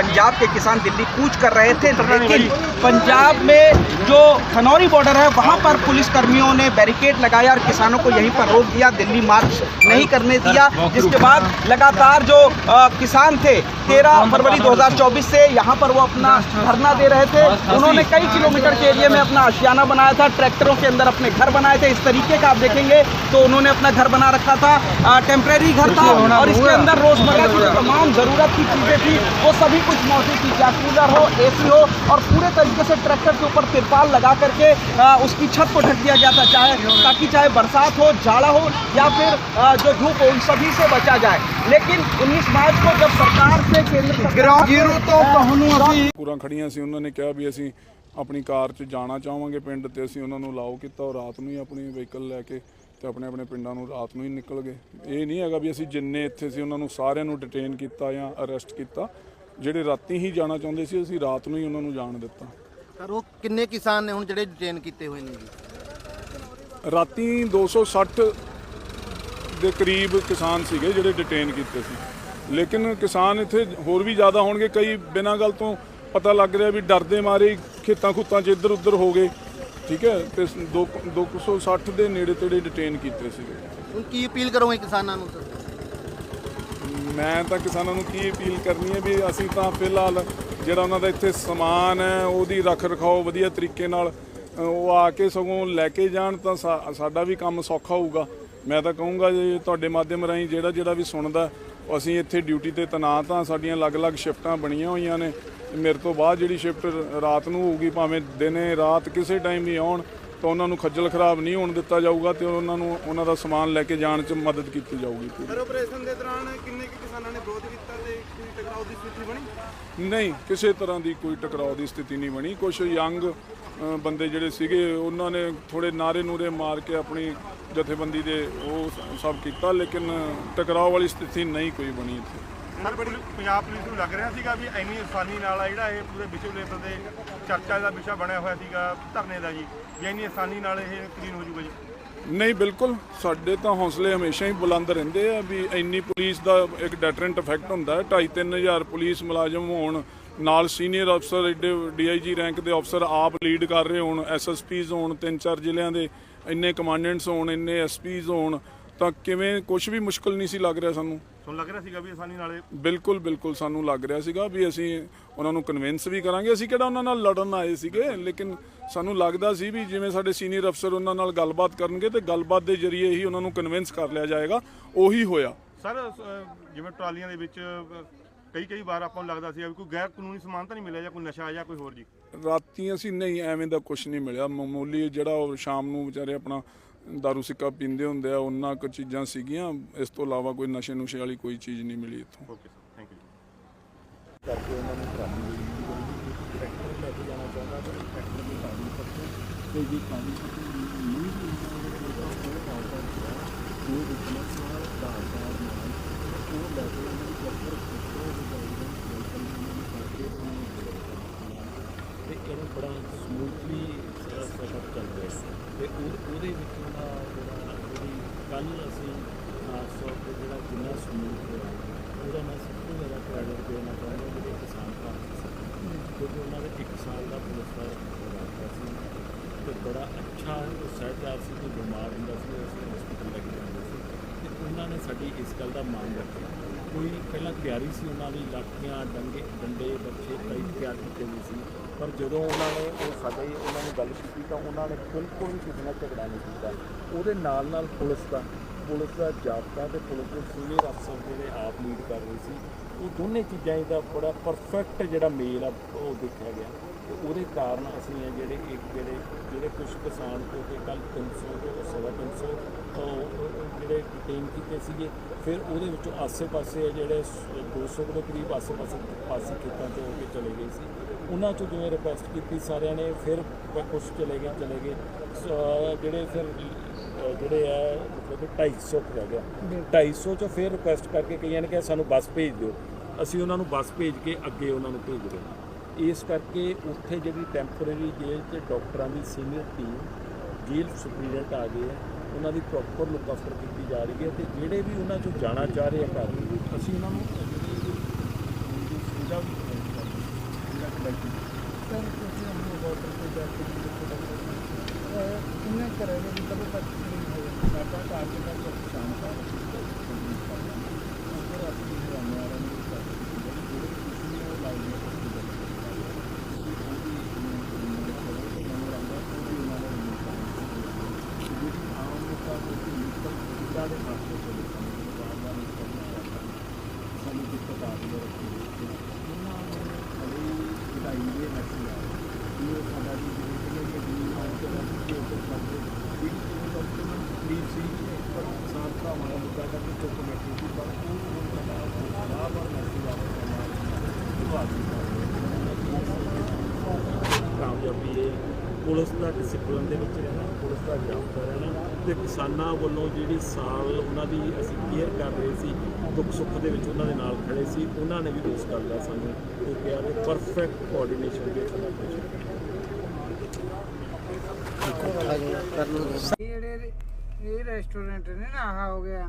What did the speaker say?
पंजाब के किसान दिल्ली कूच कर रहे थे लेकिन पंजाब में जो खनौरी बॉर्डर है वहाँ पर पुलिस कर्मियों ने बैरिकेड लगाया और किसानों को यहीं पर रोक दिया दिल्ली मार्च नहीं करने दिया। जिसके बाद लगातार जो अ, किसान थे 13 फरवरी 2024 से यहाँ पर वो अपना धरना दे रहे थे। उन्होंने कई किलोमीटर के एरिए में अपना आशियाना बनाया था ट्रैक्टरों के अंदर अपने घर बनाए थे। इस तरीके का आप देखेंगे तो उन्होंने अपना घर बना रखा था टेम्परेरी घर था और इसके अंदर रोज़मर्रा की जो तमाम ज़रूरत की चीज़ें थी वो सभी कुछ मौजूद थी चाहे कूलर हो एसी हो और पूरे तरीके से ट्रैक्टर के ऊपर तिरपाल लगा करके अ, उसकी छत को ढक दिया गया था चाहे ताकि चाहे बरसात हो जाड़ा हो या फिर अ, जो धूप हो उन सभी से बचा जाए लेकिन 19 मार्च को जब सरकार से केंद्र सरकार ਜ਼ੀਰੋ ਤੋਂ ਕਹਨੂੰ ਅਸੀਂ ਪੂਰਾ ਖੜੀਆਂ ਸੀ ਉਹਨਾਂ ਨੇ ਕਿਹਾ ਵੀ ਅਸੀਂ ਆਪਣੀ ਕਾਰ 'ਚ ਜਾਣਾ ਚਾਹਾਂਗੇ ਪਿੰਡ ਤੇ ਅਸੀਂ ਉਹਨਾਂ ਨੂੰ ਲਾਓ ਕੀਤਾ ਉਹ ਰਾਤ ਨੂੰ ਹੀ ਆਪਣੀ ਵਹੀਕਲ ਲੈ ਕੇ ਤੇ ਆਪਣੇ ਆਪਣੇ ਪਿੰਡਾਂ ਨੂੰ ਰਾਤ ਨੂੰ ਹੀ ਨਿਕਲ ਗਏ ਇਹ ਨਹੀਂ ਹੈਗਾ ਵੀ ਅਸੀਂ ਜਿੰਨੇ ਇੱਥੇ ਸੀ ਉਹਨਾਂ ਨੂੰ ਸਾਰਿਆਂ ਨੂੰ ਡਿਟੇਨ ਕੀਤਾ ਜਾਂ ਅਰੈਸਟ ਕੀਤਾ ਜਿਹੜੇ ਰਾਤੀ ਹੀ ਜਾਣਾ ਚਾਹੁੰਦੇ ਸੀ ਅਸੀਂ ਰਾਤ ਨੂੰ ਹੀ ਉਹਨਾਂ ਨੂੰ ਜਾਣ ਦਿੱਤਾ। ਸਰ ਉਹ ਕਿੰਨੇ ਕਿਸਾਨ ਨੇ ਹੁਣ ਜਿਹੜੇ ਡਿਟੇਨ ਕੀਤੇ ਹੋਏ ਨੇ ਜੀ? ਰਾਤੀ 260 ਦੇ ਕਰੀਬ ਕਿਸਾਨ ਸੀਗੇ ਜਿਹੜੇ ਡਿਟੇਨ ਕੀਤੇ ਸੀ। ਲੇਕਿਨ ਕਿਸਾਨ ਇੱਥੇ ਹੋਰ ਵੀ ਜ਼ਿਆਦਾ ਹੋਣਗੇ ਕਈ ਬਿਨਾਂ ਗੱਲ ਤੋਂ ਪਤਾ ਲੱਗ ਰਿਹਾ ਵੀ ਡਰਦੇ ਮਾਰੇ ਖੇਤਾਂ ਖੁੱਤਾਂ 'ਚ ਇੱਧਰ ਉੱਧਰ ਹੋ ਗਏ। ਠੀਕ ਹੈ ਤੇ 2 260 ਦੇ ਨੇੜੇ ਤੇੜੇ ਡਿਟੇਨ ਕੀਤੇ ਸੀਗੇ। ਹੁਣ ਕੀ ਅਪੀਲ ਕਰੋਗੇ ਕਿਸਾਨਾਂ ਨੂੰ ਸਰ? ਮੈਂ ਤਾਂ ਕਿਸਾਨਾਂ ਨੂੰ ਕੀ ਅਪੀਲ ਕਰਨੀ ਹੈ ਵੀ ਅਸੀਂ ਤਾਂ ਫਿਲਹਾਲ ਜਿਹੜਾ ਉਹਨਾਂ ਦਾ ਇੱਥੇ ਸਮਾਨ ਹੈ, ਉਹਦੀ ਰੱਖ ਰਖਾਓ ਵਧੀਆ ਤਰੀਕੇ ਨਾਲ ਉਹ ਆ ਕੇ ਸਗੋਂ ਲੈ ਕੇ ਜਾਣ ਤਾਂ ਸਾਡਾ ਵੀ ਕੰਮ ਸੌਖਾ ਹੋਊਗਾ। ਮੈਂ ਤਾਂ ਕਹੂੰਗਾ ਜੇ ਤੁਹਾਡੇ ਮਾਧਿਅਮ ਰਾਹੀਂ ਜਿਹੜਾ ਜਿਹੜਾ ਵੀ ਸੁਣਦਾ ਅਸੀਂ ਇੱਥੇ ਡਿਊਟੀ ਤੇ ਤੈਨਾਤ ਹਾਂ ਸਾਡੀਆਂ ਅਲੱਗ-ਅਲੱਗ ਸ਼ਿਫਟਾਂ ਬਣੀਆਂ ਹੋਈਆਂ ਨੇ। ਮੇਰੇ ਤੋਂ ਬਾਅਦ ਜਿਹੜੀ ਸ਼ਿਫਟ ਰਾਤ ਨੂੰ ਹੋਊਗੀ, ਭਾਵੇਂ ਦਿਨੇ, ਰਾਤ ਕਿਸੇ ਟਾਈਮ ਵੀ ਆਉਣ, ਤਾਂ ਉਹਨਾਂ ਨੂੰ ਖੱਜਲ ਖਰਾਬ ਨਹੀਂ ਹੋਣ ਦਿੱਤਾ ਜਾਊਗਾ ਤੇ ਉਹਨਾਂ ਨੂੰ ਉਹਨਾਂ ਦਾ ਸਮਾਨ ਲੈ ਕੇ ਜਾਣ 'ਚ ਮਦਦ ਕੀਤੀ ਜਾਊਗੀ ਪੂਰੀ। ਆਪਰੇਸ਼ਨ ਦੇ ਦੌਰਾਨ ਕਿੰਨੇ ਕਿਸਾਨਾਂ ਨੇ ਵਿਰੋਧ ਕੀਤਾ ਤੇ ਕੋਈ ਟਕਰਾਅ ਦੀ ਸਥਿਤੀ ਬਣੀ? ਨਹੀਂ ਕਿਸੇ ਤਰ੍ਹਾਂ ਦੀ ਕੋਈ ਟਕਰਾਅ ਦੀ ਸਥਿਤੀ ਨਹੀਂ ਬਣੀ। ਕੁਝ ਯੰਗ ਬੰਦੇ ਜਿਹੜੇ ਸੀਗੇ ਉਹਨਾਂ ਨੇ ਥੋੜੇ ਨਾਰੇ ਨੂਰੇ ਮਾਰ ਕੇ ਆਪਣੀ ਜਥੇਬੰਦੀ ਦੇ ਉਹ ਸਭ ਕੀਤਾ ਲੇਕਿਨ ਟਕਰਾਅ ਵਾਲੀ ਸਥਿਤੀ ਨਹੀਂ ਕੋਈ ਬਣੀ ਇੱਥੇ। ਸਰ ਪੰਜਾਬ ਪੁਲਿਸ ਨੂੰ ਲੱਗ ਰਿਹਾ ਸੀਗਾ ਵੀ ਇੰਨੀ ਆਸਾਨੀ ਨਾਲ ਆ ਜਿਹੜਾ ਇਹ ਪੂਰੇ ਵਿਸ਼ਵ ਲੈਵਲ ਤੇ ਚਰਚਾ ਦਾ ਵਿਸ਼ਾ ਬਣਿਆ ਹੋਇਆ ਸੀਗਾ ਧਰਨੇ ਦਾ ਜੀ। ਜੇ ਇੰਨੀ ਆਸਾਨੀ ਨਾਲ ਇਹ ਕਲੀਨ ਹੋ ਜਾਊਗਾ ਜੀ? ਨਹੀਂ, ਬਿਲਕੁਲ। ਸਾਡੇ ਤਾਂ ਹੌਸਲੇ ਹਮੇਸ਼ਾ ਹੀ ਬੁਲੰਦ ਰਹਿੰਦੇ ਆ ਵੀ ਇੰਨੀ ਪੁਲਿਸ ਦਾ ਇੱਕ ਡੈਟਰੈਂਟ ਇਫੈਕਟ ਹੁੰਦਾ ਹੈ। 2.5-3000 ਪੁਲਿਸ ਮੁਲਾਜ਼ਮ ਹੋਣ, ਨਾਲ ਸੀਨੀਅਰ ਅਫਸਰ ਏਡੇ ਡੀਆਈਜੀ ਰੈਂਕ ਦੇ ਅਫਸਰ ਆਪ ਲੀਡ ਕਰ ਰਹੇ ਹੋਣ ਐਸਐਸਪੀਜ਼ ਹੋਣ, ਤਿੰਨ ਚਾਰ ਜ਼ਿਲ੍ਹਿਆਂ ਦੇ ਇੰਨੇ ਕਮਾਂਡੈਂਟਸ ਹੋਣ, ਇੰਨੇ ਐਸਪੀਜ਼ ਹੋਣ, ਤਾਂ ਕਿਵੇਂ ਕੁਝ ਵੀ ਮੁਸ਼ਕਲ ਨਹੀਂ ਸੀ ਲੱਗ ਰਿਹਾ ਸਾਨੂੰ। ਤੁਹਾਨੂੰ ਲੱਗ ਰਿਹਾ ਸੀਗਾ ਵੀ ਆਸਾਨੀ ਨਾਲ ਬਿਲਕੁਲ ਬਿਲਕੁਲ ਸਾਨੂੰ ਲੱਗ ਰਿਹਾ ਸੀਗਾ ਵੀ ਅਸੀਂ ਉਹਨਾਂ ਨੂੰ ਕਨਵਿੰਸ ਵੀ ਕਰਾਂਗੇ। ਅਸੀਂ ਕਿਹੜਾ ਉਹਨਾਂ ਨਾਲ ਲੜਨ ਆਏ ਸੀਗੇ ਲੇਕਿਨ ਸਾਨੂੰ ਲੱਗਦਾ ਸੀ ਵੀ ਜਿਵੇਂ ਸਾਡੇ ਸੀਨੀਅਰ ਅਫਸਰ ਉਹਨਾਂ ਨਾਲ ਗੱਲਬਾਤ ਕਰਨਗੇ ਤੇ ਗੱਲਬਾਤ ਦੇ ਜ਼ਰੀਏ ਹੀ ਉਹਨਾਂ ਨੂੰ ਕਨਵਿੰਸ ਕਰ ਲਿਆ ਜਾਏਗਾ। ਉਹੀ ਹੋਇਆ। ਸਰ ਅ, ਜਿਵੇਂ ਟਰਾਲੀਆਂ ਦੇ ਵਿੱਚ ਅ, ਕਈ ਕਈ ਵਾਰ ਆਪਾਂ ਨੂੰ ਲੱਗਦਾ ਸੀ ਵੀ ਕੋਈ ਗੈਰ ਕਾਨੂੰਨੀ ਸਮਾਨ ਤਾਂ ਨਹੀਂ ਮਿਲਿਆ ਜਾਂ ਕੋਈ ਨਸ਼ਾ ਜਾਂ ਕੋਈ ਹੋਰ ਜੀ। ਰਾਤੀ ਅਸੀਂ ਨਹੀਂ ਐਵੇਂ ਦਾ ਕੁਝ ਨਹੀਂ ਮਿਲਿਆ। ਮਾਮੂਲੀ ਜਿਹੜਾ ਉਹ ਸ਼ਾਮ ਨੂੰ ਵਿਚਾਰੇ ਆਪਣਾ ਦਾਰੂ ਸਿੱਕਾ ਪੀਂਦੇ ਹੁੰਦੇ ਆ ਉਹਨਾਂ ਕੁ ਚੀਜ਼ਾਂ ਸੀਗੀਆਂ ਇਸ ਤੋਂ ਇਲਾਵਾ ਕੋਈ ਨਸ਼ੇ ਨੁਸ਼ੇ ਵਾਲੀ ਕੋਈ ਚੀਜ਼ ਨਹੀਂ ਮਿਲੀ ਇੱਥੋਂ ਓਕੇ ਸਰ ਥੈਂਕ ਯੂ ਤੇ ਇਹਨੂੰ ਬੜਾ ਸਮੂਥਲੀ ਸੈਟਅਪ ਚੱਲ ਰਿਹਾ ਸੀ ਤੇ ਉਹ ਉਹਦੇ ਵਿੱਚ ਉਹਦਾ ਜਿਹੜਾ ਉਹਦੀ ਕੱਲ ਅਸੀਂ ਖਾਸ ਤੌਰ ਤੇ ਜਿਹੜਾ ਜਿੰਨਾ ਸਮੂਥ ਹੋਇਆ, ਉਹਦਾ ਮੈਂ ਸਭ ਤੋਂ ਜ਼ਿਆਦਾ ਕ੍ਰੈਡਿਟ ਦੇਣਾ ਚਾਹੁੰਦਾ ਜਿਹੜੇ ਕਿਸਾਨ ਭਾਰਤੀ ਸੀ ਕਿਉਂਕਿ ਉਹਨਾਂ ਦੇ ਇੱਕ ਸਾਲ ਦਾ ਪੁਲਿਸ ਦਾ ਸੀ। ਤੇ ਬੜਾ ਅੱਛਾ ਉਹ ਆ ਸੀ, ਕੋਈ ਬਿਮਾਰ ਹੁੰਦਾ ਸੀ ਅਸੀਂ ਹਸਪੀਟਲ ਲੈ ਕੇ ਜਾਂਦੇ ਸੀ। ਤੇ ਉਹਨਾਂ ਨੇ ਸਾਡੀ ਇਸ ਗੱਲ ਦਾ ਮਾਣ ਰੱਖਿਆ। ਕੋਈ ਪਹਿਲਾਂ ਤਿਆਰੀ ਸੀ ਉਹਨਾਂ ਦੀ, ਲਾਠੀਆਂ, ਡੰਗੇ ਡੰਡੇ, ਬੱਚੇ ਕਈ ਤਿਆਰ ਕੀਤੇ ਹੋਏ ਸੀ। ਪਰ ਜਦੋਂ ਉਹਨਾਂ ਨੇ ਉਹ ਸਾਡੇ ਉਹਨਾਂ ਨੂੰ ਗੱਲ ਕੀਤੀ ਤਾਂ ਉਹਨਾਂ ਨੇ ਬਿਲਕੁਲ ਵੀ ਕਿਸੇ ਨਾਲ ਝਗੜਾ ਨਹੀਂ ਕੀਤਾ। ਉਹਦੇ ਨਾਲ ਨਾਲ ਪੁਲਿਸ ਦਾ ਪੁਲਿਸ ਦਾ ਜਾਬਤਾ ਤੇ ਪੁਲਿਸ ਦੇ ਸੀਨੀਅਰ ਅਫਸਰ ਜਿਹੜੇ ਆਪ ਲੀਡ ਕਰ ਰਹੇ ਸੀ ਉਹ ਦੋਨੇ ਚੀਜ਼ਾਂ ਦਾ ਬੜਾ ਪਰਫੈਕਟ ਜਿਹੜਾ ਮੇਲ ਆ ਉਹ ਦੇਖਿਆ ਗਿਆ। ਤੇ ਉਹਦੇ ਕਾਰਨ ਅਸੀਂ ਇਹ ਜਿਹੜੇ ਇੱਕ ਜਿਹੜੇ ਜਿਹੜੇ ਕੁਝ ਕਿਸਾਨ ਤੋਂ ਕਿ ਕੱਲ 300 ਤੋਂ ਸਵਾ 300 ਤੋਂ ਜਿਹੜੇ ਡਿਟੇਨ ਕੀਤੇ ਸੀਗੇ, ਫਿਰ ਉਹਦੇ ਵਿੱਚੋਂ ਆਸੇ-ਪਾਸੇ ਜਿਹੜੇ ਸ- 200 ਦੇ ਕਰੀਬ ਆਸੇ-ਪਾਸੇ, ਪਾਸੇ ਖੇਤਾਂ 'ਚ ਹੋ ਕੇ ਚਲੇ ਗਏ ਸੀ। ਉਹਨਾਂ 'ਚੋਂ ਜਿਵੇਂ ਰਿਕੁਐਸਟ ਕੀਤੀ ਸਾਰਿਆਂ ਨੇ ਫਿਰ ਕੁਝ ਚਲੇ ਗਏ ਚਲੇ ਗਏ। ਜਿਹੜੇ ਫਿਰ ਜਿਹੜੇ ਆ ਮਤਲਬ ਕਿ 250 ਰਹਿ ਗਿਆ। 250 'ਚੋਂ ਫਿਰ ਰਿਕੁਐਸਟ ਕਰਕੇ ਕਈਆਂ ਨੇ ਕਿਹਾ ਸਾਨੂੰ ਬੱਸ ਭੇਜ ਦਿਓ। ਅਸੀਂ ਉਹਨਾਂ ਨੂੰ ਬੱਸ ਭੇਜ ਕੇ ਅੱਗੇ ਉਹਨਾਂ ਨੂੰ ਭੇਜ ਰਹੇ। ਇਸ ਕਰਕੇ ਉੱਥੇ ਜਿਹੜੀ ਟੈਂਪਰੇਰੀ ਜੇਲ੍ਹ 'ਚ ਡਾਕਟਰਾਂ ਦੀ ਸੀਨੀਅਰ ਟੀਮ ਜੇਲ੍ਹ ਸੁਪਰੀਡੈਂਟ ਆ ਗਏ ਆ ਉਹਨਾਂ ਦੀ ਪ੍ਰੋਪਰ ਲੁੱਕ ਆਫਟਰ ਕੀਤੀ ਜਾ ਰਹੀ ਹੈ ਤੇ ਜਿਹੜੇ ਵੀ ਉਹਨਾਂ 'ਚੋਂ ਜਾਣਾ ਚਾਹ ਰਹੇ ਆ ਘਰ ਅਸੀਂ ਉਹਨਾਂ ਨੂੰ ਜਿਹੜੀ ਸੁਵਿਧਾ ਵੀ ਬੈਠੀ ਸਰ ਤੁਸੀਂ ਆਪਣੇ ਬਾਰਡਰ ਤੇ ਜਾ ਕੇ ਦੇਖੋ ਕਿੰਨੇ ਕਰੇਗੇ ਵੀ ਕਦੋਂ ਤੱਕ ਨਹੀਂ ਹੋਇਆ ਸਾਡਾ ਟਾਰਗੇਟ ਹੈ ਕਿ ਸ਼ਾਮ ਤੱਕ ਅਗਰ ਅਸੀਂ ਹਰਿਆਣਾ ਵਾਲਿਆਂ ਨੂੰ ਕਰ ਜਿਹੜੇ ਤੁਸੀਂ ਉਹ ਲਾਈਨ ਦੇ ਸਾਨੂੰ ਦਿੱਕਤ ਆ ਰਹੀ ਹੈ ਉਹਨਾਂ ਨੂੰ ਬੜੀ ਵਧਾਈ ਦੇ ਮੈਸੇਜ ਆ ਇਹ ਸਾਡਾ ਜੀ ਜਿਹੜੇ ਕਿ ਦੀ ਆਉਂ ਤੇ ਅਸੀਂ ਉੱਪਰ ਕਰਦੇ ਵੀ ਡਾਕੂਮੈਂਟ ਪਲੀਜ਼ ਸੀ ਪਰ ਕਿਸਾਨ ਭਰਾਵਾਂ ਦਾ ਮੁੱਦਾ ਕਰਕੇ ਚੁੱਪ ਬੈਠੀ ਸੀ ਪਰ ਉਹ ਹੁਣ ਸਾਡਾ ਬੜਾ ਬੜਾ ਮੈਸੇਜ ਆ ਰਿਹਾ ਕਾਮਯਾਬੀ ਹੈ ਪੁਲਿਸ ਦਾ ਡਿਸਪਲਿਨ ਦੇ ਵਿੱਚ ਰਹਿਣਾ, ਪੁਲਿਸ ਦਾ ਜਾਬਤਾ ਰਹਿਣਾ ਤੇ ਕਿਸਾਨਾਂ ਵੱਲੋਂ ਜਿਹੜੀ ਸਾਲ ਉਹਨਾਂ ਦੀ ਅਸੀਂ ਕੇਅਰ ਕਰ ਰਹੇ ਸੀ, ਦੁੱਖ ਸੁੱਖ ਦੇ ਵਿੱਚ ਉਹਨਾਂ ਦੇ ਨਾਲ ਖੜੇ ਸੀ, ਉਹਨਾਂ ਨੇ ਵੀ ਉਸ ਗੱਲ ਦਾ ਸਾਨੂੰ, ਉਹ ਕਿਹਾ ਕਿ ਪਰਫੈਕਟ ਕੋਆਰਡੀਨੇਸ਼ਨ ਦੇ ਸਾਡਾ ਜਿਹੜੇ ਇਹ ਰੈਸਟੋਰੈਂਟ ਨੇ ਨਾ, ਆਹ ਹੋ ਗਿਆ।